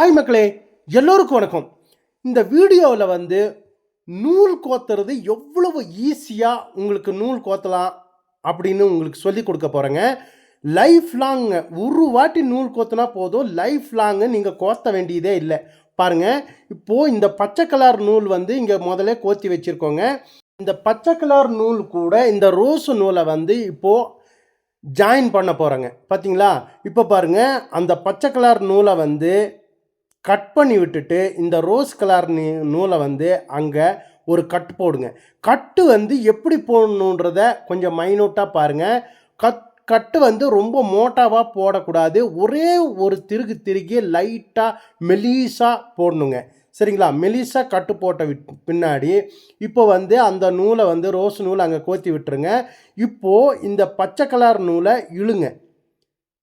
Hi மக்களே எல்லோருக்கும் வணக்கம். இந்த வீடியோவில் வந்து நூல் கோத்துறது எவ்வளவு ஈஸியாக உங்களுக்கு நூல் கோத்தலாம் அப்படின்னு உங்களுக்கு சொல்லி கொடுக்க போகிறேங்க லைஃப் லாங் ஒரு வாட்டி நூல் கோத்துனா போதும். லைஃப் லாங்கு நீங்கள் கோத்த வேண்டியதே இல்லை. பாருங்கள் இப்போது இந்த பச்சை கலர் நூல் வந்து இங்கே முதல்ல கோத்தி வச்சுருக்கோங்க. இந்த பச்சை கலர் நூல் கூட இந்த ரோஸ் நூலை வந்து இப்போது ஜாயின் பண்ண போகிறேங்க பார்த்தீங்களா இப்போ பாருங்கள் அந்த பச்சை கலர் நூலை வந்து கட் பண்ணி விட்டுட்டு இந்த ரோஸ் கலர் நூலை வந்து அங்கே ஒரு கட் போடுங்க. கட்டு வந்து எப்படி போடணுன்றத கொஞ்சம் மைனூட்டாக பாருங்கள் கட் கட்டு வந்து ரொம்ப மோட்டாவாக போடக்கூடாது. ஒரே ஒரு திருகு திருகி லைட்டாக மெலீஸாக போடணுங்க. சரிங்களா? மெலிசா கட்டு போட்ட விட் பின்னாடி இப்போ வந்து அந்த நூலை வந்து ரோஸ் நூலை அங்கே கோத்தி விட்டுருங்க. இப்போது இந்த பச்சை கலர் நூலை இழுங்க.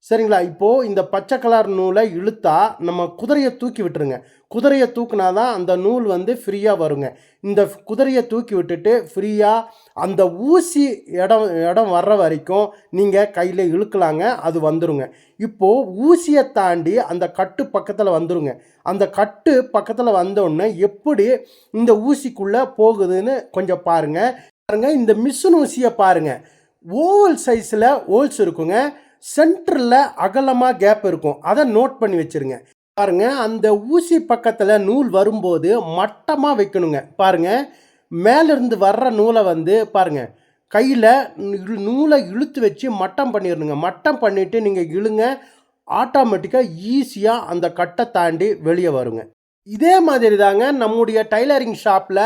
சரிங்களா? இப்போது இந்த பச்சை கலர் நூலை இழுத்தா நம்ம குதிரையை தூக்கி விட்டுருங்க. குதிரையை தூக்குனா தான் அந்த நூல் வந்து ஃப்ரீயாக வருங்க. இந்த குதிரையை தூக்கி விட்டுட்டு ஃப்ரீயாக அந்த ஊசி இடம் இடம் வர்ற வரைக்கும் நீங்கள் கையில் இழுக்கலாங்க அது வந்துருங்க. இப்போது ஊசியை தாண்டி அந்த கட்டு பக்கத்தில் வந்துருங்க. அந்த கட்டு பக்கத்தில் வந்தோடனே எப்படி இந்த ஊசிக்குள்ளே போகுதுன்னு கொஞ்சம் பாருங்கள் பாருங்கள் இந்த மிஷின் ஊசியை பாருங்கள் ஓவல் சைஸில் ஹோல்ஸ் இருக்குங்க. சென்டரில் அகலமாக கேப் இருக்கும். அதை நோட் பண்ணி வச்சுருங்க. பாருங்க அந்த ஊசி பக்கத்தில் நூல் வரும்போது மட்டமாக வைக்கணுங்க. பாருங்க மேலிருந்து வர்ற நூலை வந்து பாருங்க கையில் நூலை இழுத்து வச்சு மட்டம் பண்ணிடணுங்க. மட்டம் பண்ணிவிட்டு நீங்கள் இழுங்க ஆட்டோமேட்டிக்காக ஈஸியாக அந்த கட்டை தாண்டி வெளியே வருங்க. இதே மாதிரி தாங்க நம்முடைய டைலரிங் ஷாப்பில்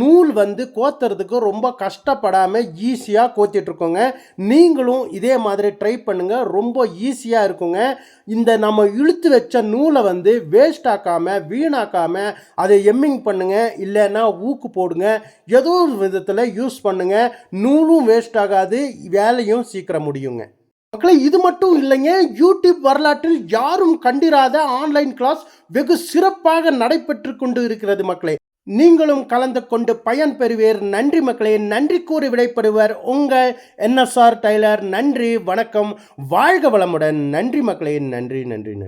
நூல் வந்து கோத்துறதுக்கு ரொம்ப கஷ்டப்படாமல் ஈஸியாக கோத்திட்ருக்கோங்க நீங்களும் இதே மாதிரி ட்ரை பண்ணுங்கள் ரொம்ப ஈஸியாக இருக்குங்க. இந்த நம்ம இழுத்து வச்ச நூலை வந்து வேஸ்ட் ஆக்காமல் வீணாக்காமல் அதை எம்மிங் பண்ணுங்கள் இல்லைன்னா ஊக்கு போடுங்க. ஏதோ ஒரு விதத்தில் யூஸ் பண்ணுங்கள் நூலும் வேஸ்ட் ஆகாது. வேலையும் சீக்கிரம் முடியுங்க. மக்களே இது மட்டும் இல்லைங்க. யூடியூப் வரலாற்றில் யாரும் கண்டிராத ஆன்லைன் கிளாஸ் வெகு சிறப்பாக நடைபெற்று கொண்டு இருக்கிறது மக்களே. நீங்களும் கலந்து கொண்டு பயன் பெறுவீர். நன்றி மக்களே நன்றி கூறி விடைபெறுவர் உங்கள் என்எஸ்ஆர் டைலர். நன்றி வணக்கம். வாழ்க வளமுடன். நன்றி மக்களே நன்றி நன்றி நன்றி.